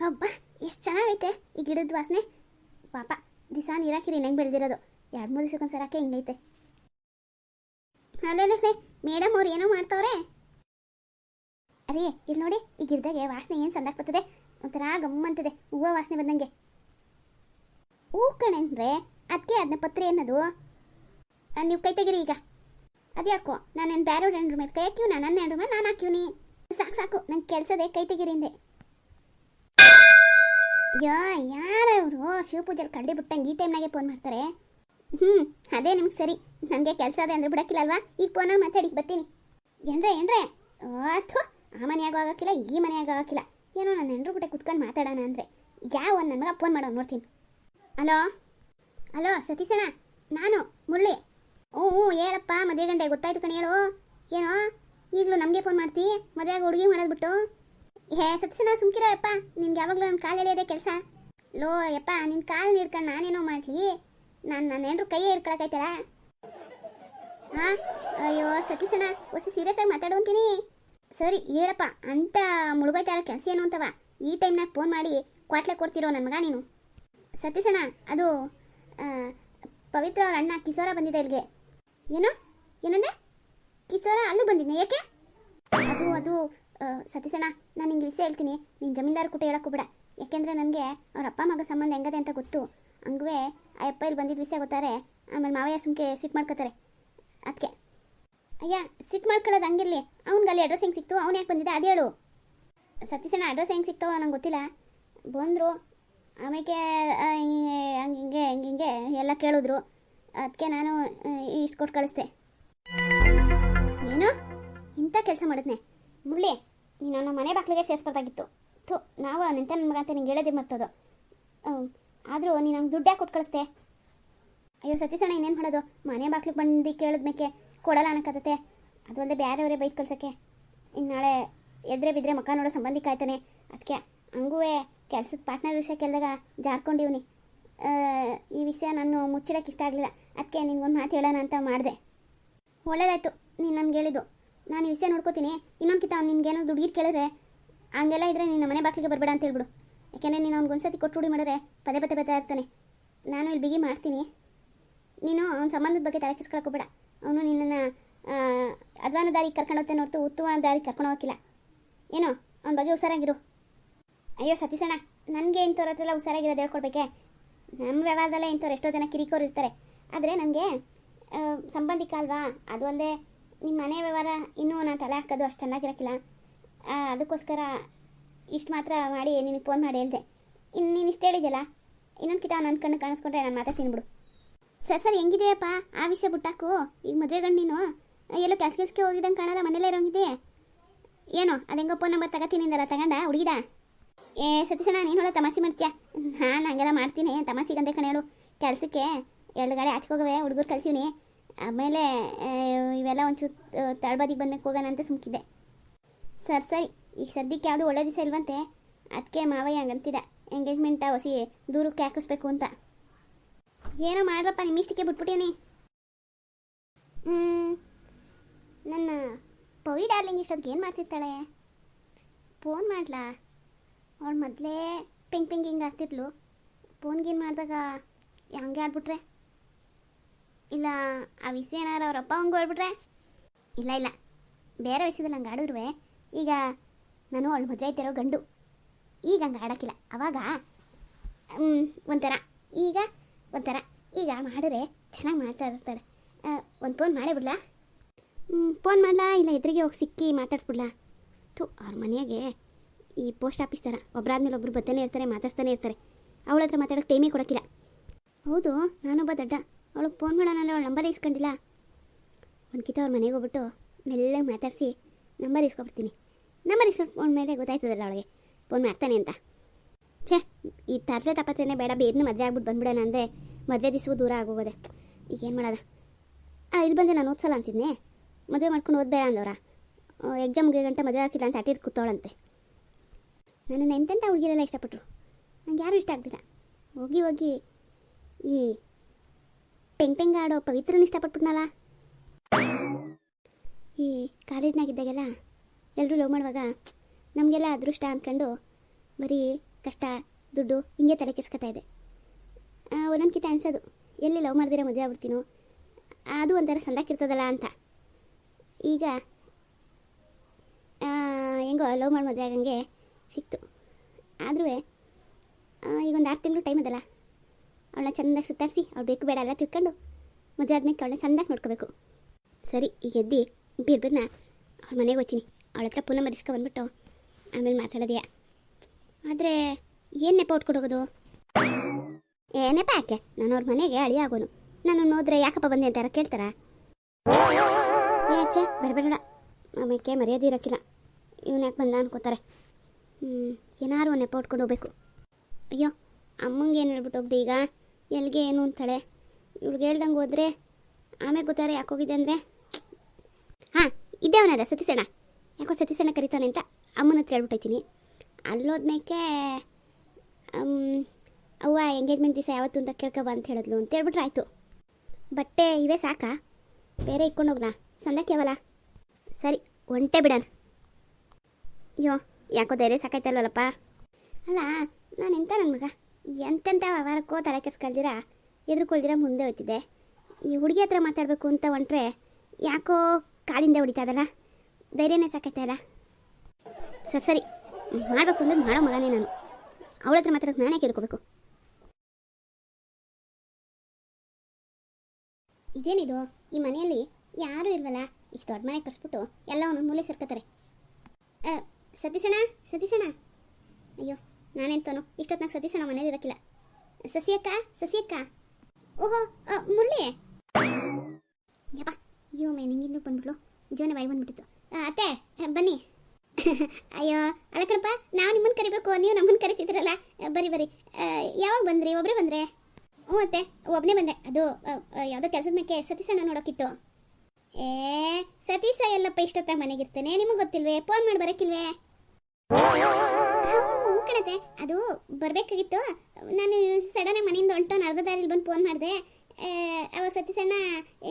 ಹಬ್ಬ, ಎಷ್ಟು ಚೆನ್ನಾಗೈತೆ. ಈ ಗಿಡದ ವಾಸನೆ. ಪಾಪ ದಿವಸ ನೀರಾಕಿರಿ ಹೆಂಗೆ ಬೆಳೆದಿರೋದು. ಎರಡು ಮೂರು ದಿವಸಕ್ಕೊಂದು ಸರಕ್ಕೆ ಹಿಂಗೈತೆ. ಅಲ್ಲೇ ಮೇಡಮ್ ಅವ್ರು ಏನೋ ಮಾಡ್ತವ್ರೆ. ಅರೇ ಇಲ್ಲಿ ನೋಡಿ, ಈ ಗಿಡದಾಗೆ ವಾಸನೆ ಏನು ಸಂದಾಕ್ ಬರ್ತದೆ? ಒಂಥರ ಗಮ್ಮಂತದೆ ಹೂವು ವಾಸನೆ ಬಂದಂಗೆ. ಹೂ ಕಣೇನ್ರೆ ಅದಕ್ಕೆ ಅದನ್ನ ಪತ್ರೆ ಏನದು? ನೀವು ಕೈ ತೆಗಿರಿ ಈಗ. ಅದ್ಯಾಕೋ ನಾನು ಬೇರೆ ಹೆಂಡ್ರ ಮೇಲೆ ಕೈ ಹಾಕಿವ್ ನನ್ನ ಹೆಂಡ್ರ ಮೇಲೆ ನಾನು ಹಾಕಿವ್ನಿ ಸಾಕು ಸಾಕು, ನಂಗೆ ಕೆಲಸದೇ ಕೈ ತೆಗಿರಿಂದೆ ಯಾ ಯಾರವರು? ಶಿವಪೂಜೆಲಿ ಕಡ್ಡಿ ಬಿಟ್ಟಂಗೆ ಈ ಟೈಮ್ನಾಗೆ ಫೋನ್ ಮಾಡ್ತಾರೆ. ಹ್ಞೂ ಅದೇ ನಿಮ್ಗೆ ಸರಿ. ನನಗೆ ಕೆಲಸ ಅದೇ ಅಂದ್ರೆ ಬಿಡಕ್ಕಿಲ್ಲ ಅಲ್ವಾ ಈಗ ಫೋನಲ್ಲಿ ಮಾತಾಡಿ, ಬರ್ತೀನಿ. ಏನ್ರೇ, ಏನ್ರೆ? ಅಥ್ವಾ ಆ ಮನೆಯಾಗ ಆಗೋಕ್ಕಿಲ್ಲ, ಈ ಮನೆಯಾಗ ಆಗೋಕ್ಕಿಲ್ಲ. ಏನೋ ನನ್ನ ಹೆಂಡ್ರು ಬಿಟ್ಟೆ ಕುತ್ಕೊಂಡು ಮಾತಾಡೋಣ ಅಂದರೆ. ಯಾವ ಒಂದು ನನ್ನ ಮಗ ಫೋನ್ ಮಾಡೋ ನೋಡ್ತೀನಿ. ಹಲೋ? ಹಲೋ, ಸತೀಶಣ್ಣ? ನಾನು, ಮುರಳಿ. ಹ್ಞೂ ಹ್ಞೂ, ಹೇಳಪ್ಪ, ಮದುವೆ ಗಂಟೆ ಗೊತ್ತಾಯ್ತು ಕಣ, ಹೇಳು. ಏನೋ? ಈಗಲೂ ನಮಗೆ ಫೋನ್ ಮಾಡ್ತಿ? ಮದುವೆಯಾಗ ಹುಡುಗಿ ಮಾಡೋದು ಬಿಟ್ಟು ಹೇ ಸತ್ಸನ ಸುಮ್ಕಿರೋ, ಯಪ್ಪ. ನಿನ್ಗೆ ಯಾವಾಗಲೂ ನನ್ನ ಕಾಲು ಎಳೆಯೋದೇ ಕೆಲಸ. ಲೋ, ಯಪ್ಪ ನಿನ್ನ ಕಾಲು ನೀಡ್ಕೊಂಡು ನಾನೇನೋ ಮಾಡ್ಲಿ. ನಾನು ನನ್ನ ಹೆಂಡ್ರು ಕೈಯೇ ಹಿಡ್ಕೊಳಕೈತಲ್ಲ ಹಾಂ? ಅಯ್ಯೋ ಸತೀಶಣ್ಣ ಹೊಸ ಸೀರಿಯಸ್ ಆಗಿ ಮಾತಾಡು ಅಂತೀನಿ. ಸರಿ, ಹೇಳಪ್ಪ. ಅಂತ ಮುಳುಗೋಯ್ತಾರ ಕೆಲಸ ಏನು ಅಂತವ? ಈ ಟೈಮ್ನಾಗ ಫೋನ್ ಮಾಡಿ ಕ್ವಾಟ್ಲೆ ಕೊಡ್ತಿರೋ ನನ್ನ ಮಗ ನೀನು. ಸತೀಶಣ್ಣ ಅದು ಪವಿತ್ರ ಅವ್ರ ಅಣ್ಣ ಕಿಶೋರ ಬಂದಿದೆ ಇಲ್ಲಿಗೆ. ಏನು? ಏನಂದೆ? ಕಿಶೋರ, ಅಲ್ಲೂ ಬಂದಿದ್ದೆ ಯಾಕೆ? ಅದು ಅದು ಸತೀಶಣ್ಣ, ನಾನು ನಿಂಗೆ ವಿಷಯ ಹೇಳ್ತೀನಿ. ನೀನು ಜಮೀನ್ದಾರ ಕೂಟ ಹೇಳಕ್ಕೋಬೇಡ ಯಾಕೆಂದರೆ ನನಗೆ ಅವ್ರ ಅಪ್ಪ ಮಗ ಸಂಬಂಧ ಹೆಂಗದೆ ಅಂತ ಗೊತ್ತು. ಹಂಗೆ ಆ ಅಪ್ಪ ಇಲ್ಲಿ ಬಂದಿದ್ದ ವಿಷಯ ಗೊತ್ತಾರೆ ಆಮೇಲೆ ಮಾವಯ್ಯ ಸುಮ್ಕೆ ಸಿಟ್ಟು ಮಾಡ್ಕೋತಾರೆ. ಅದಕ್ಕೆ ಅಯ್ಯ ಸಿಟ್ಟು ಮಾಡ್ಕೊಳ್ಳೋದು ಹಂಗಿರಲಿ. ಅವ್ನಿಗೆ ಅಲ್ಲಿ ಅಡ್ರೆಸ್ ಹೆಂಗೆ ಸಿಕ್ತು? ಅವ್ನು ಯಾಕೆ ಬಂದಿದ್ದೆ? ಅದು ಹೇಳು. ಅಡ್ರೆಸ್ ಹೆಂಗೆ ಸಿಕ್ತೋ ನಂಗೆ ಗೊತ್ತಿಲ್ಲ. ಬಂದರು. ಆಮೇಲೆ ಹಂಗೆ ಹಂಗೆ ಹಿಂಗೆ ಹಿಂಗೆ ಎಲ್ಲ ಕೇಳಿದ್ರು. ಅದಕ್ಕೆ ನಾನು ಇಷ್ಟು ಕೊಟ್ಟು ಕಳಿಸ್ದೆ. ಏನು? ಇಂಥ ಕೆಲಸ ಮಾಡಿದ್ನೆ. ಮುರಳಿ, ನೀನು ನಮ್ಮ ಮನೆ ಬಾಕ್ಲಿಗೆ ಸೇರಿಸ್ಬಾರ್ದಾಗಿತ್ತು ಥು, ನಾವು ನಿಂತ ನನ್ನ ಮಗ ಅಂತ ನಿಂಗೆ ಹೇಳೋದೇ ಮರ್ತದು. ಆದರೂ ನೀನು ನಂಗೆ ದುಡ್ಡು ಯಾಕೆ ಕೊಟ್ಟು ಕಳಿಸ್ತೆ ಅಯ್ಯೋ, ಸತೀಶಣ್ಣ, ಇನ್ನೇನು ಮಾಡೋದು? ಮನೆ ಬಾಗ್ಲಿಗೆ ಬಂದು ಕೇಳಿದ್ಮೇಕೆ ಕೊಡಲ್ಲ ಅನ್ನಕತ್ತತೆ. ಅದು ಅಲ್ಲದೆ ಬೇರೆಯವರೇ ಬೈದು ಕಳ್ಸೋಕ್ಕೆ. ಇನ್ನು ನಾಳೆ ಎದ್ರೆ ಬಿದ್ದರೆ ಮಕ್ಕ ನೋಡೋ ಸಂಬಂಧಿಕ ಕಾಯ್ತಾನೆ ಅದಕ್ಕೆ ಹಂಗೂ ಕೆಲ್ಸದ ಪಾರ್ಟ್ನರ್ ವಿಷಯ ಕೇಳಿದಾಗ ಜಾರ್ಕೊಂಡಿವ್ನಿ. ಈ ವಿಷಯ ನಾನು ಮುಚ್ಚಿಡೋಕೆ ಇಷ್ಟ ಆಗಲಿಲ್ಲ. ಅದಕ್ಕೆ ನಿನಗೊಂದು ಮಾತು ಹೇಳೋಣ ಅಂತ ಮಾಡಿದೆ. ಒಳ್ಳೇದಾಯ್ತು, ನೀನು ನನಗೆ ಹೇಳಿದ್ದು. ನಾನು ಈ ವಿಷಯ ನೋಡ್ಕೋತೀನಿ. ಇನ್ನೊಂದು ಅವ್ನು ನಿನ್ಗೇನೋ ದುಡ್ಗಿರ್ ಕೇಳಿದ್ರೆ, ಹಂಗೆಲ್ಲ ಇದ್ರೆ ನಿನ್ನ ಮನೆ ಬಾಗಿಲಿಗೆ ಬರಬೇಡ ಅಂತ ಹೇಳ್ಬಿಡು. ಯಾಕೆಂದರೆ ನೀನು ಅವ್ನಿಗೆ ಒಂದ್ಸತಿ ಕೊಟ್ಟು ರೂಢಿ ಮಾಡಿದ್ರೆ ಪದೇ ಪದೇ ಪದೇ ಇರ್ತಾನೆ. ನಾನು ಇಲ್ಲಿ ಬಿಗಿ ಮಾಡ್ತೀನಿ. ನೀನು ಅವ್ನ ಸಂಬಂಧದ ಬಗ್ಗೆ ತಲೆ ಅವನು ನಿನ್ನನ್ನು ಅದ್ವಾನ ದಾರಿಗೆ ಕರ್ಕೊಂಡು ಹೋಗ್ತಾನೆ ಹೊರತು ಉತ್ತುವ ದಾರಿಗೆ ಕರ್ಕೊಂಡು ಹೋಗಿಲ್ಲ ಏನೋ? ಅವನ ಬಗ್ಗೆ ಹುಷಾರಾಗಿರು. ಅಯ್ಯೋ ಸತೀಸಣ್ಣ ನನಗೆ ಇಂಥವ್ರ ಹತ್ರ ಎಲ್ಲ ಹುಷಾರಾಗಿರೋದು ಹೇಳ್ಕೊಡ್ಬೇಕೆ? ನಮ್ಮ ವ್ಯವಹಾರದಲ್ಲೇ ಇಂಥವ್ರು ಎಷ್ಟೋ ಜನ ಕಿರಿಕೋರು ಇರ್ತಾರೆ. ಆದರೆ ನನಗೆ ಸಂಬಂಧಿಕ ಅಲ್ವಾ? ಅದು ಅಲ್ಲದೆ ನಿಮ್ಮ ಮನೆ ವ್ಯವಹಾರ ಇನ್ನೂ ನಾನು ತಲೆ ಹಾಕೋದು ಅಷ್ಟು ಚೆನ್ನಾಗಿರೋಕ್ಕಿಲ್ಲ. ಅದಕ್ಕೋಸ್ಕರ ಇಷ್ಟು ಮಾತ್ರ ಮಾಡಿ ನಿನಗೆ ಫೋನ್ ಮಾಡಿ ಹೇಳಿದೆ. ಇನ್ನು ನೀನು ಇಷ್ಟು ಹೇಳಿದ್ಯಲ್ಲ, ಇನ್ನೊಂದು ಕಿತ ನನ್ನ ಕಣ್ಣು ಕಾಣಿಸ್ಕೊಂಡ್ರೆ ನಾನು ಮಾತಾ ತಿನ್ಬಿಡು ಸರ್ ಸರ್, ಹೆಂಗಿದೆಯಪ್ಪ? ಆ ವಿಷಯ ಬಿಟ್ಟಾಕು? ಈಗ ಮದುವೆ ಗಂಡು ನೀನು? ಎಲ್ಲೋ ಕೆಲಸ ಕೆಲಸಕ್ಕೆ ಹೋಗಿದ್ದಂಗೆ ಕಾಣಲ್ಲ ಮನೇಲೇ ಇರೋಂಗಿದೆ ಏನು ಹೆಂಗೋ ಫೋನ್ ನಂಬರ್ ತಗೋತೀನಿ ಅಂದಲ್ಲ ತಗೊಂಡ? ಹುಡುಗಿದ? ಏ, ಸತೀಶಣ್ಣ, ನೀನು ಹೇಳೋ ತಮಾಷೆ ಮಾಡ್ತೀಯ? ನಾನು ಹಂಗೆಲ್ಲ ಮಾಡ್ತೀನಿ ಕಣ ಹೇಳು. ಕೆಲಸಕ್ಕೆ ಎರಡು ಗಾಡಿ ಆಚೆಗೆ ಹೋಗವೆ, ಹುಡುಗರು ಕಳ್ಸೀನಿ ಆಮೇಲೆ ಇವೆಲ್ಲ ಒಂಚೂರು ತಳಬದಿಗೆ ಬಂದಕ್ಕೆ ಹೋಗೋಣ ಅಂತ ಸುಮ್ಕಿದೆ. ಸರ್ ಸರಿ ಈಗ ಸದ್ಯಕ್ಕೆ ಯಾವುದು ಒಳ್ಳೆ ದಿವಸ ಇಲ್ವಂತೆ? ಅದಕ್ಕೆ ಮಾವಯ್ಯ ಹಂಗಂತಿದ್ದ ಎಂಗೇಜ್ಮೆಂಟ ಹೊಸಿ ದೂರಕ್ಕೆ ಹಾಕಿಸ್ಬೇಕು ಅಂತ. ಏನೋ ಮಾಡ್ರಪ್ಪ ನಿಮ್ಮ ಇಷ್ಟಕ್ಕೆ ಬಿಟ್ಬಿಟ್ಟೀನಿ. ಹ್ಮ್, ನನ್ನ ಪವಿ ಡಾರ್ಲಿಂಗ್ ಇಷ್ಟೊತ್ತಿಗೆ ಏನು ಮಾಡ್ತಿರ್ತಾಳೆ? ಫೋನ್ ಮಾಡ್ಲಾ? ಅವಳು ಮೊದಲೇ ಪಿಂಗ್ ಪಿಂಗ್ ಹಿಂಗೆ ಆಡ್ತಿದ್ಲು ಫೋನ್ಗೇನು ಗೀನ್ ಮಾಡಿದಾಗ ಹಂಗೆ ಆಡ್ಬಿಟ್ರೆ. ಇಲ್ಲ ಆ ವಿಷಯ ಅವ್ರ ಅಪ್ಪ ಹಂಗೆ ಹೇಳ್ಬಿಟ್ರೆ? ಇಲ್ಲ ಇಲ್ಲ. ಬೇರೆ ವಿಷಯದಲ್ಲಿ ಹಂಗೆ ಆಡಿದ್ರುವೆ, ಈಗ ನಾನು ಅವಳು ಆಯ್ತಿರೋ ಗಂಡು. ಈಗ ಹಂಗೆ ಆಡೋಕ್ಕಿಲ್ಲ. ಅವಾಗ ಒಂಥರ. ಈಗ ಒಂಥರ. ಈಗ ಮಾಡಿದ್ರೆ ಚೆನ್ನಾಗಿ ಮಾತಾಡಿಸ್ತಾಳೆ. ಒಂದು ಫೋನ್ ಮಾಡೇ ಬಿಡ್ಲಾ? ಫೋನ್ ಮಾಡ್ಲಾ? ಇಲ್ಲ, ಎದುರಿಗೆ ಹೋಗಿ ಸಿಕ್ಕಿ ಮಾತಾಡ್ಸ್ಬಿಡ್ಲಾ? ಥೂ, ಅವ್ರ ಮನೆಯಾಗೆ ಈ ಪೋಸ್ಟ್ ಆಫೀಸ್ ಥರ. ಒಬ್ಬರಾದ್ಮೇಲೆ ಒಬ್ರು ಬರ್ತಾನೆ ಇರ್ತಾರೆ, ಮಾತಾಡ್ಸ್ತಾನೆ ಇರ್ತಾರೆ. ಅವಳ ಹತ್ರ ಮಾತಾಡೋಕ್ಕೆ ಟೈಮೇ ಕೊಡೋಕ್ಕಿಲ್ಲ. ಹೌದು, ನಾನೊಬ್ಬ ದಡ್ಡ. ಅವಳಿಗೆ ಫೋನ್ ಮಾಡೋಣ ಅವಳ ನಂಬರ್ ಇಸ್ಕೊಂಡಿಲ್ಲ. ಒಂದು ಕಿತ ಅವ್ರ ಮನೆಗೆ ಹೋಗ್ಬಿಟ್ಟು ಮೆಲ್ಲಗೆ ಮಾತಾಡಿಸಿ ನಂಬರ್ ಇಸ್ಕೊಬಿಡ್ತೀನಿ. ನಂಬರ್ ಇಸ್ಕೊಂಡ ಮೇಲೆ ಗೊತ್ತಾಯ್ತದಲ್ಲ ಅವಳಿಗೆ. ಫೋನ್ ಮಾಡ್ತಾನೆ ಅಂತ. ಛೇ, ಈ ತರಲೆ ತಪ್ಪತ್ತೇನೆ ಬೇಡ ಬೇದನ್ನ ಮದುವೆ ಆಗ್ಬಿಟ್ಟು ಬಂದ್ಬಿಡೋಣ ಅಂದರೆ ಮದುವೆ ದಿವಸವೂ ದೂರ ಆಗೋಗೋದೆ. ಈಗ ಏನು ಮಾಡೋದ? ಆ ಇಲ್ಲಿ ಬಂದೆ ನಾನು ಓದ್ಸಲ್ಲ ಅಂತಿದ್ನೆ. ಮದುವೆ ಮಾಡ್ಕೊಂಡು ಓದ್ಬೇಡ ಅಂದವ್ರ. ಎಕ್ಸಾಮ್ ಗಂಟೆ ಮದುವೆ ಹಾಕಿಲ್ಲ ಅಂತ ಅಟ್ಟಿಟ್ಟು ಕೂತವಳಂತೆ. ನನ್ನನ್ನು ಎಂತೆಂಥ ಹುಡುಗಿರೆಲ್ಲ ಇಷ್ಟಪಟ್ಟರು ನಂಗೆ ಯಾರೂ ಇಷ್ಟ ಆಗ್ತಿಲ್ಲ. ಹೋಗಿ ಹೋಗಿ ಈ ಪೆಂಗ್ ಆಡೋ ಪವಿತ್ರನ ಇಷ್ಟಪಟ್ಬಿಟ್ನಲ್ಲ? ಈ ಕಾಲೇಜ್ನಾಗಿದ್ದಾಗೆಲ್ಲ ಎಲ್ಲರೂ ಲವ್ ಮಾಡುವಾಗ ನಮಗೆಲ್ಲ ಅದೃಷ್ಟ ಅಂದ್ಕೊಂಡು ಬರೀ ಕಷ್ಟ, ದುಡ್ಡು ಹಿಂಗೆ ತಲೆ ಕೆಸ್ಕೊತಾ ಇದೆ. ಒಂದೊಂದ್ಕಿತ ಅನ್ಸೋದು, ಎಲ್ಲಿ ಲವ್ ಮಾಡಿದಿರ ಮದುವೆ ಆಗ್ಬಿಡ್ತೀನೋ? ಅದು ಒಂಥರ ಸಂದಾಕಿರ್ತದಲ್ಲ ಅಂತ. ಈಗ ಹೆಂಗೋ ಲವ್ ಮಾಡಿ ಮದುವೆ ಆಗಂಗೆ ಸಿಕ್ತು. ಆದ್ರೂ ಈಗ ಒಂದು ಆರು ತಿಂಗಳು ಟೈಮ್ ಅದಲ್ಲ. ಅವಳನ್ನ ಚೆಂದಾಗಿ ಸುತ್ತಾಡಿಸಿ, ಅವ್ಳು ಬೇಕು ಬೇಡ ಎಲ್ಲ ತಿಳ್ಕೊಂಡು ಮದುವೆ ಆದ್ಮೇಲೆ ಅವಳನ್ನ ಚೆಂದಾಗಿ ನೋಡ್ಕೋಬೇಕು. ಸರಿ, ಈಗ ಎದ್ದು ಬೀರ್ಬಿರ್ನ ಅವ್ಳ ಮನೆಗೆ ಹೋಗ್ತೀನಿ. ಅವಳ ಹತ್ರ ಪುನಃ ಮರಿಸ್ಕೊ ಬಂದ್ಬಿಟ್ಟು ಆಮೇಲೆ ಮಾತಾಡೋದೆಯಾ. ಆದರೆ ಏನು ನೆಪ ಉಟ್ಕೊಡೋಗೋದು ಏ, ನೆಪ ಯಾಕೆ? ನಾನು ಅವ್ರ ಮನೆಗೆ ಅಳಿ ಆಗೋನು. ನಾನು ನೋಡಿದ್ರೆ ಯಾಕಪ್ಪ ಬಂದೆ ಅಂತ ಯಾರು ಕೇಳ್ತಾರಾ? ಏ ಅಚ್ಚ ಬೇಡ ಬೇಡ ಬೇಡ. ಆಮೇಲೆ ಮರ್ಯಾದೆ ಇರೋಕ್ಕಿಲ್ಲ. ಇವನು ಯಾಕೆ ಬಂದ ಅನ್ಕೋತಾರೆ. ಹ್ಞೂ ಏನಾರು ನೆಪ ಉಟ್ಕೊಂಡು ಹೋಗ್ಬೇಕು. ಅಯ್ಯೋ, ಅಮ್ಮಂಗೆ ಏನು ಹೇಳ್ಬಿಟ್ಟು ಹೋಗ್ದೆ ಈಗ? ಎಲ್ಲಿಗೆ ಏನು ಅಂತಾಳೆ? ಇವ್ಳಿಗೆ ಹೇಳ್ದಂಗೆ ಹೋದ್ರೆ ಆಮೇಲೆ ಗೊತ್ತಾರೆ ಯಾಕೆ ಹೋಗಿದೆ ಅಂದರೆ? ಹಾಂ ಇದ್ದೇ ಅವನದ ಸತೀಸಣ್ಣ ಯಾಕೋ ಸತೀಸಣ್ಣ ಕರಿತಾನೆ ಅಂತ ಅಮ್ಮನ ಹತ್ರ ಹೇಳ್ಬಿಟ್ಟೈತೀನಿ ಅಲ್ಲೋದ್ಮೇಕೆ ಅವ್ವ ಎಂಗೇಜ್ಮೆಂಟ್ ದಿವಸ ಯಾವತ್ತು ಅಂತ ಕೇಳ್ಕೊಬ ಅಂತ ಹೇಳಿದ್ಲು ಅಂತ ಹೇಳ್ಬಿಟ್ರೆ ಆಯಿತು. ಬಟ್ಟೆ ಇವೇ ಸಾಕಾ? ಬೇರೆ ಇಟ್ಕೊಂಡು ಹೋಗ್ಲಾ ಸಂದಕ್ಕೆ ಯಾವಲ್ಲ ಸರಿ, ಒಂಟೆ ಬಿಡೋಣ. ಅಯ್ಯೋ, ಯಾಕೋ ಧೈರ್ಯ ಸಾಕಾಯ್ತಲ್ವಲ್ಲಪ್ಪ ಅಲ್ಲ ನಾನು ಎಂತ ನನ್ನ ಮಗ? ಎಂತೆಂಥ ವ್ಯವಹಾರಕ್ಕೋ ತಲೆ ಕೆಸ್ಕೊಳ್ದಿರ? ಎದುರುಕೊಳ್ದಿರ ಮುಂದೆ ಹೋಯ್ತಿದೆ. ಈ ಹುಡುಗಿ ಹತ್ರ ಮಾತಾಡಬೇಕು ಅಂತ ಹೊಂಟ್ರೆ ಯಾಕೋ ಕಾಲಿಂದ ಹೊಡಿತಾ ಇದಲ್ಲ? ಧೈರ್ಯನೇ ಸಾಕೈತಾ ಇಲ್ಲ. ಸರಿ ಸರಿ. ಮಾಡಬೇಕು ಅಂದ್ರೆ ಮಾಡೋ ಮಗನೇ ನಾನು. ಅವಳ ಹತ್ರ ಮಾತಾಡೋಕೆ ನಾನೇ ಕೇಳ್ಕೋಬೇಕು. ಇದೇನಿದು? ಈ ಮನೆಯಲ್ಲಿ ಯಾರೂ ಇಲ್ವಲ್ಲ? ಇಷ್ಟು ದೊಡ್ಡ ಮನೆ ಕಟ್ಸ್ಬಿಟ್ಟು ಎಲ್ಲ ಒಂದೊಂದು ಮೂಲೆ ಸೇರ್ಕೋತಾರೆ. ಸತೀಸಣ್ಣ ಸತೀಸಣ್ಣ ಅಯ್ಯೋ. ನಾನೆಂತನು? ಇಷ್ಟೊತ್ತಿನಾಗ ನಮ್ಮ ಮನೇಲಿ ಇರಕ್ಕಿಲ್ಲ. ಸಸಿಯಕ್ಕ? ಸಸಿಯಕ್ಕ? ಓಹೋ ಮುರಳಿ. ಯಪ್ಪ, ಅಯ್ಯೋ, ಮೇ, ನಿಂಗಿಂದು ಬಂದ್ಬಿಟ್ಲು. ಜೋನೆ ಬಾಯಿ ಬಂದ್ಬಿಟ್ಟಿತ್ತು. ಅತ್ತೆ ಬನ್ನಿ. ಅಯ್ಯೋ, ಅಲ್ಲ ಕಣಪ್ಪ, ನಾವು ನಿಮ್ಮನ್ನು ಕರಿಬೇಕು, ನೀವು ನಮ್ಮನ್ನು ಕರಿತಿದ್ರಲ್ಲ. ಬರಿ ಬರಿ. ಯಾವಾಗ ಬಂದ್ರಿ? ಒಬ್ಬರೇ ಬಂದ್ರೆ? ಹ್ಞೂ, ಅತ್ತೆ ಒಬ್ಬನೇ ಬಂದೆ. ಅದು ಯಾವುದೋ ಕೆಲಸದ ಮೇಲೆ ಸತೀಶಣ್ಣ ನೋಡೋಕ್ಕಿತ್ತು ಏ, ಸತೀಶ ಎಲ್ಲಪ್ಪ ಇಷ್ಟೊತ್ತಾಗ ಮನೆಗಿರ್ತಾನೆ? ನಿಮಗೆ ಗೊತ್ತಿಲ್ವೇ? ಫೋನ್ ಮಾಡಿ ಬರೋಕ್ಕಿಲ್ವೇ? ಅದು ಬರಬೇಕಾಗಿತ್ತು. ನಾನು ಸಡನ್ನಾಗಿ ಮನೆಯಿಂದ ಹೊಂಟು ಅರ್ಧ ದಾರಿಲಿ ಬಂದು ಫೋನ್ ಮಾಡಿದೆ. ಅವಾಗ ಸಣ್ಣ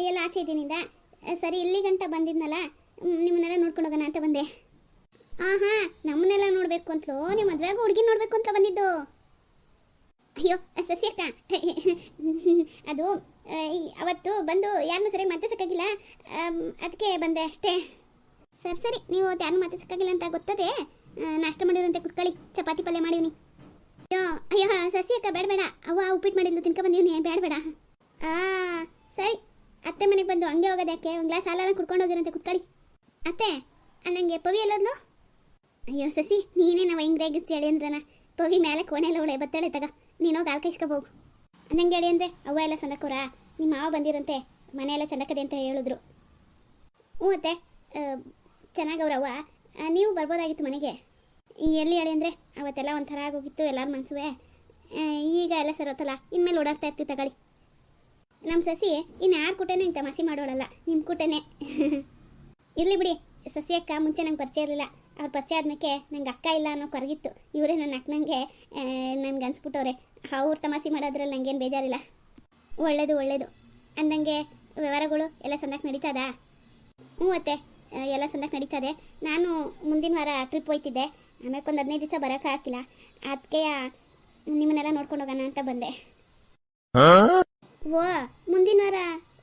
ಎಲ್ಲ ಆಚೆ ಇದ್ದೀನಿಂದ ಸರಿ ಇಲ್ಲಿ ಗಂಟ ಬಂದಿದ್ನಲ್ಲ ನಿಮ್ಮನ್ನೆಲ್ಲ ನೋಡ್ಕೊಂಡು ಹೋಗೋಣ ಅಂತ ಬಂದೆ. ಹಾಂ ಹಾಂ ನಮ್ಮನ್ನೆಲ್ಲ ನೋಡಬೇಕು ಅಂತಲೋ? ನೀವು ಮದುವೆಗೂ ಹುಡುಗಿ ನೋಡಬೇಕು ಅಂತ ಬಂದಿದ್ದು. ಅಯ್ಯೋ ಸಸ್ಯಕ್ಕ ಅದು ಅವತ್ತು ಬಂದು ಯಾರನ್ನೂ ಸರಿಯಾಗಿ ಮಾತಾಡ್ಸೋಕ್ಕಾಗಿಲ್ಲ. ಅದಕ್ಕೆ ಬಂದೆ ಅಷ್ಟೇ. ಸರಿ ಸರಿ, ನೀವು ಯಾರನ್ನೂ ಮಾತಾಡ್ಸೋಕ್ಕಾಗಿಲ್ಲ ಅಂತ ಗೊತ್ತದೆ? ನಾಷ್ಟ ಮಾಡಿರಂತೆ ಕುತ್ಕೊಳ್ಳಿ. ಚಪಾತಿ ಪಲ್ಯ ಮಾಡಿವ್ನಿ. ಅಯ್ಯೋ ಅಯ್ಯೋ, ಸಸಿಯಕ್ಕ ಬೇಡ ಬೇಡ. ಅವ್ವ ಉಪ್ಪಿಟ್ಟು ಮಾಡಿದ್ಲು, ತಿನ್ಕೊ ಬಂದೀನಿ ಬೇಡ ಬೇಡ. ಆ, ಸರಿ. ಅತ್ತೆ ಮನೆಗೆ ಬಂದು ಹಂಗೆ ಹೋಗೋದು ಯಾಕೆ ಒಂದು ಗ್ಲಾಸ್ ಹಾಲನ್ನ ಕುಡ್ಕೊಂಡು ಹೋಗಿರಂತೆ ಕುತ್ಕೊಳ್ಳಿ. ಅತ್ತೆ ನನಗೆ ಪವಿ ಎಲ್ಲೋದ್ಲು? ಅಯ್ಯೋ, ಸಸಿ, ನೀನೇ ನಾವು ಹೆಂಗ್ ರೇಗಿಸ್ತೀಯಳಿ ಅಂದ್ರನ? ಪವಿ ಮೇಲೆ ಕೋಣೆಲ್ಲ ಒಳ್ಳೆ ಬತ್ತಾಳೆ ತಗ. ನೀನು ಹೋಗಿ ಹಾಲು ಕಾಯಿಸ್ಕೋಬೋಗು ಅನ್ನಂಗೆ ಹೇಳಿ ಅಂದರೆ ಅವ್ವ ಎಲ್ಲ ಸಂದಕೋರ ನಿಮ್ಮ ಮಾವ ಬಂದಿರಂತೆ. ಮನೆ ಎಲ್ಲ ಚಂದಕ್ಕದೆ ಅಂತ ಹೇಳಿದ್ರು. ಹ್ಞೂ ಅತ್ತೆ. ಚೆನ್ನಾಗವ್ರವ್ವ ನೀವು ಬರ್ಬೋದಾಗಿತ್ತು ಮನೆಗೆ. ಎಲ್ಲಿ ಹೇಳಿ ಅಂದರೆ ಅವತ್ತೆಲ್ಲ ಒಂಥರ ಆಗೋಗಿತ್ತು ಎಲ್ಲರ ಮನಸ್ಸುವೆ ಈಗ ಎಲ್ಲ ಸರೋತಲ್ಲ ಇನ್ಮೇಲೆ ಓಡಾಡ್ತಾ ಇರ್ತೀವಿ ತಗೊಳ್ಳಿ. ನಮ್ಮ ಸಸಿ ಇನ್ನು ಯಾರ ಕೂಟನೂ ಇಂಥ ಮಸಿ ಮಾಡೋಳಲ್ಲ ನಿಮ್ಮ ಕೂಟನೇ. ಇರಲಿ ಬಿಡಿ, ಸಸಿ ಅಕ್ಕ ಮುಂಚೆ ನಂಗೆ ಪರಿಚಯ ಇರಲಿಲ್ಲ. ಅವ್ರ ಪರಿಚಯ ಆದ್ಮೇಲೆ ನಂಗೆ ಅಕ್ಕ ಇಲ್ಲ ಅನ್ನೋ ಕೊರಗಿತ್ತು. ಇವರೇ ನನ್ನ ಅಕ್ಕನಂಗೆ ನನ್ಗೆ ಅನ್ಸ್ಬಿಟ್ಟವ್ರೆ. ಅವ್ರ ತಮಾಸಿ ಮಾಡೋದ್ರಲ್ಲಿ ನಂಗೇನು ಬೇಜಾರಿಲ್ಲ. ಒಳ್ಳೇದು ಒಳ್ಳೇದು. ಅಂದಂಗೆ ವ್ಯವಹಾರಗಳು ಎಲ್ಲ ಸಂದಕ್ಕೆ ನಡೀತದಾ ಹ್ಞೂ ಅತ್ತೆ. ಎಲ್ಲ ಸಂದಕ್ಕೆ ನಡೀತದೆ. ನಾನು ಮುಂದಿನ ವಾರ ಟ್ರಿಪ್ ಹೋಯ್ತಿದ್ದೆ. ಆಮೇಲೆ ಒಂದು ಹದಿನೈದು ದಿವಸ ಬರೋಕೆ ಹಾಕಿಲ್ಲ ಅದಕ್ಕೆ ನಿಮ್ಮನ್ನೆಲ್ಲ ನೋಡ್ಕೊಂಡು ಹೋಗೋಣ ಅಂತ ಬಂದೆ. ಓ ಮುಂದಿನ ವಾರ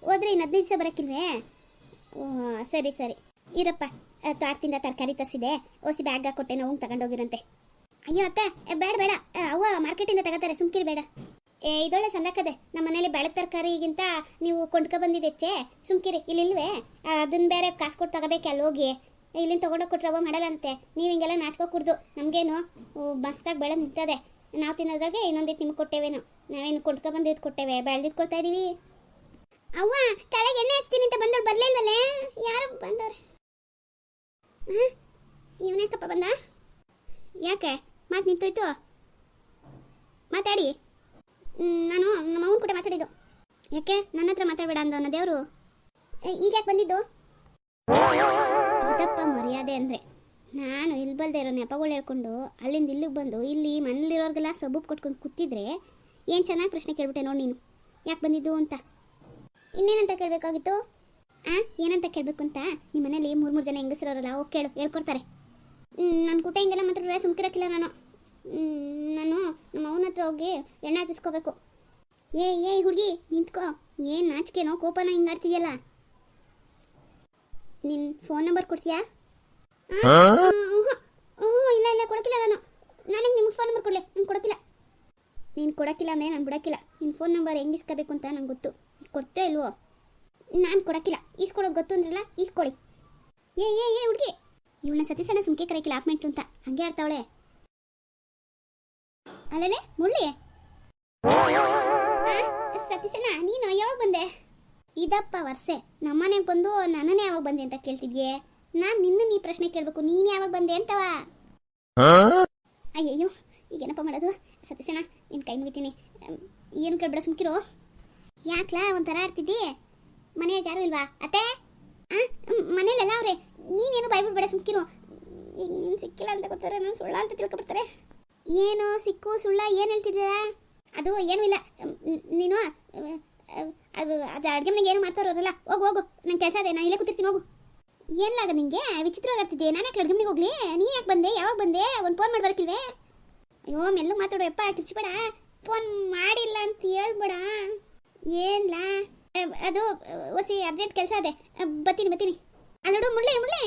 ಹೋದ್ರೆ ಇನ್ನು ಹದಿನೈದು ದಿವಸ ಬರೋಕ್ಕಿಲ್ವೇ? ಓ ಸರಿ ಸರಿ. ಇರಪ್ಪ. ತೋಟದಿಂದ ತರಕಾರಿ ತರಿಸಿದೆ. ಓಸಿ ಬ್ಯಾಗ್ ಹಾಕೊಟ್ಟೆ ನಾವು ತಗೊಂಡೋಗಿರಂತೆ ಅಯ್ಯೋ ಏ, ಬೇಡ ಬೇಡ ಅವ ಮಾರ್ಕೆಟಿಂದ ತಗೋತಾರೆ ಸುಮ್ಕಿರಿ ಬೇಡ ಏ, ಇದೊಳ್ಳೆ ಸಂದಕ್ಕದೆ ನಮ್ಮ ಮನೇಲಿ ಬೆಳೆ ತರಕಾರಿಗಿಂತ ನೀವು ಕೊಂಡ್ಕೊ ಬಂದಿದ್ದೆಚ್ಚೆ ಸುಮ್ಕಿರಿ, ಇಲ್ಲಿಲ್ವೇ? ಅದನ್ನ ಬೇರೆ ಕಾಸು ಕೊಟ್ಟು ತಗೋಬೇಕು ಅಲ್ಲಿ ಹೋಗಿ? ಇಲ್ಲಿಂದ ತಗೊಂಡೋಗಿ ಕೊಟ್ರೆ ಅವ ಮಾಡಲ್ಲ ಅಂತೆ ನೀವು ಹಿಂಗೆಲ್ಲ ನಾಚ್ಕೋ ಕುಡ್ದು ನಮಗೇನು ಮಸ್ತಾಗಿ ಬೆಳೆ ನಿಂತದೆ. ನಾವು ತಿನ್ನೋದ್ರಾಗೆ ಇನ್ನೊಂದಿಟ್ಟು ನಿಮ್ಗೆ ಕೊಟ್ಟೇವೇನು. ನಾವೇನು ಕೊಂಡ್ಕೊ ಬಂದಿದ್ದು ಕೊಟ್ಟೇವೆ. ಬೆಳೆದಿದ್ದು ಕೊಡ್ತಾ ಇದೀವಿ. ಅವ್ವ, ತಲೆಗೆ ಎಣ್ಣೆ ಹಚ್ತೀನಿ ಅಂತ ಬಂದವ್ರು ಬರ್ಲಿಲ್ವಲ್ಲೇ? ಯಾರು ಬಂದವ್ರೆ. ಇವನೇಕಪ್ಪ ಬಂದ? ಯಾಕೆ? ಮಾತು ನಿಂತೋಯ್ತು? ಮಾತಾಡಿ. ನಾನು ನಮ್ಮ ಅವನ ಕೂಡ ಮಾತಾಡಿದ್ದು. ಯಾಕೆ? ನನ್ನ ಹತ್ರ ಮಾತಾಡಬೇಡ ಅಂದ ಅನ್ನೋ ದೇವರು ಈಗ ಯಾಕೆ ಬಂದಿದ್ದು? ಇದಪ್ಪ ಮರ್ಯಾದೆ ಅಂದರೆ. ನಾನು ಇಲ್ಲಿ ಬಲ್ದೆ ಇರೋ ನೆಪಗಳು ಹೇಳ್ಕೊಂಡು ಅಲ್ಲಿಂದ ಇಲ್ಲಿಗೆ ಬಂದು ಇಲ್ಲಿ ಮನೇಲಿರೋರ್ಗೆಲ್ಲ ಸಬೂಬ್ ಕೊಟ್ಕೊಂಡು ಕೂತಿದ್ರೆ ಏನು ಚೆನ್ನಾಗಿ ಪ್ರಶ್ನೆ ಕೇಳ್ಬಿಟ್ಟೆ ನೋಡಿ ನೀನು. ಯಾಕೆ ಬಂದಿದ್ದು ಅಂತ. ಇನ್ನೇನಂತ ಕೇಳಬೇಕಾಗಿತ್ತು? ಆ, ಏನಂತ ಕೇಳಬೇಕು ಅಂತ? ನಿಮ್ಮ ಮನೇಲಿ ಮೂರು ಮೂರು ಜನ ಹೆಂಗಸರವರಲ್ಲ ಹೋಗಿ ಕೇಳು, ಹೇಳ್ಕೊಡ್ತಾರೆ. ನನ್ನ ಕೂಟ ಹಿಂಗೆಲ್ಲ ಮಾತ್ರ ಸುಮ್ಕಿರಕ್ಕಿಲ್ಲ ನಾನು. ನನ್ನ ಹತ್ರ ಹೋಗಿ ಎಣ್ಣೆ ಹಚ್ಚಿಸ್ಕೋಬೇಕು ಏ ಏ ಹುಡುಗಿ ನಿಂತ್ಕೋ. ಏನು ನಾಚಿಕೆನೋ ಕೋಪನ ಹಿಂಗೆ ಆಡ್ತಿದ್ಯಲ್ಲ? ನಿನ್ನ ಫೋನ್ ನಂಬರ್ ಕೊಡ್ತೀಯಾ? ಇಲ್ಲ ಇಲ್ಲ ಕೊಡಕ್ಕಿಲ್ಲ ನಾನು. ನನಗೆ ನಿಮ್ಗೆ ಫೋನ್ ನಂಬರ್ ಕೊಡಲಿ ನಾನು ಕೊಡಕ್ಕಿಲ್ಲ. ನೀನು ಕೊಡಕ್ಕಿಲ್ಲ ಅಂದರೆ ನಾನು ಬಿಡಕ್ಕಿಲ್ಲ. ನಿನ್ನ ಫೋನ್ ನಂಬರ್ ಹೆಂಗೆ ಇಸ್ಕೋಬೇಕು ಅಂತ ನಂಗೆ ಗೊತ್ತು. ಕೊಡ್ತೇ ಇಲ್ವೋ? ನಾನು ಕೊಡಕ್ಕಿಲ್ಲ. ಈಸ್ಕೊಡೋದು ಗೊತ್ತು ಅಂದ್ರಲ್ಲ ಈಸ್ಕೊಡಿ ಏ ಏ ಏ ಹುಡುಗಿ. ಇವಳನ್ನ ಸತೀಸಣ್ಣ ಸುಮ್ಕೆ ಕರೆಯಕ್ಕಿಲ್ಲ ಆಪ್ಮೆಂಟು ಅಂತ. ಹಂಗೆ ಆಡ್ತಾವಳೆ. ಅಲ್ಲಲೆ ಮುರಳಿ. ಸತೀಸಣ್ಣ ನೀನು ಯಾವಾಗ ಬಂದೆ? ಇದಪ್ಪ ವರ್ಷೆ ನಮ್ಮನೆಗೆ ಬಂದು ನನ್ನನ್ನೇ ಯಾವಾಗ ಬಂದೆ ಅಂತ ಕೇಳ್ತಿದ್ಯೆ? ನಾನು ನಿನ್ನ ನೀ ಪ್ರಶ್ನೆ ಕೇಳಬೇಕು ನೀನ್ ಯಾವಾಗ ಬಂದೆ ಅಂತವ? ಅಯ್ಯಯ್ಯೋ ಈಗೇನಪ್ಪ ಮಾಡೋದು? ಸತೀಸಣ್ಣ ನಿನ್ನ ಕೈ ಮುಗಿತೀನಿ. ಏನು ಕೇಳ್ಬೇಡ ಸುಮ್ಕಿರು. ಯಾಕ್ಲಾ ಒಂಥರ ಆಡ್ತಿದ್ದಿ? ಮನೆಯಾಗ ಯಾರು ಇಲ್ವಾ? ಅತ್ತೆ? ಆ ಮನೇಲೆಲ್ಲ ಅವ್ರೆ ನೀನೇನು ಬಾಯ್ಬಿಡ್ಬೇಡ ಸುಮ್ಕಿರು. ಈಗ ನೀನು ಸಿಕ್ಕಿಲ್ಲ ಅಂತ ಗೊತ್ತಾರೆ ನಾನು ಸುಳ್ಳ ಅಂತ ತಿಳ್ಕೊಬರ್ತಾರೆ. ಏನು ಸಿಕ್ಕು ಸುಳ್ಳ ಏನು ಹೇಳ್ತಿದ್ದೀರಾ ಅದು ಏನೂ ಇಲ್ಲ. ನೀನು ಅದು ಅದು ಅಡುಗೆ ಮನೆಗೆ ಏನು ಮಾಡ್ತಾರಲ್ಲ ಹೋಗು ಹೋಗು. ನಂಗೆ ಕೆಲಸ ಅದೇ ನಾನು ಇಲ್ಲೇ ಕೂತಿರ್ತೀನಿ, ಹೋಗು. ಏನಿಲ್ಲ ನಿಂಗೆ? ವಿಚಿತ್ರವಾಗಿ ಆಡ್ತಿದ್ದೆ ನಾನು ಯಾಕೆ ಅಡುಗೆ ಮನೆಗೆ ಹೋಗ್ಲಿ? ನೀನು ಯಾಕೆ ಬಂದೆ? ಯಾವಾಗ ಬಂದೆ? ಒಂದು ಫೋನ್ ಮಾಡಿ ಬರ್ಕಿಲ್ವೇ? ಅಯ್ಯೋ ಮೆಲ್ಲ ಮಾತಾಡು, ಯಪ್ಪ ಕಿಚ್ಬೇಡ ಫೋನ್ ಮಾಡಿಲ್ಲ ಅಂತ ಹೇಳ್ಬೇಡ. ಏನಿಲ್ಲ ಅದು ಹೊಸಿ ಅರ್ಜೆಂಟ್ ಕೆಲಸ ಅದೇ. ಬತ್ತೀನಿ ಬತ್ತೀನಿ ಅಲ್ಲೋಡು ಮುಳ್ಳೆ ಮುಳ್ಳೆ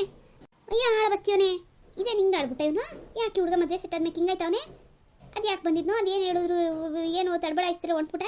ಅಯ್ಯೋ, ಹಾಳು ಬಸ್ತೀವನೆ ಇದೇ ನಿಂಗೆ ಆಡ್ಬಿಟ್ಟೆ ಇವನು? ಯಾಕೆ ಹುಡುಗ ಮದುವೆ ಸೆಟ್ ಆದ್ಮೇಲೆ ಹಿಂಗಾಯ್ತವನೆ ಅದು ಯಾಕೆ ಬಂದಿದ್ನೋ? ಅದೇನು ಹೇಳಿದ್ರು? ಏನು ತಡಬಡ ಇಸ್ತೀರ ಹೊಂಟ್ಬಿಟ್ಟ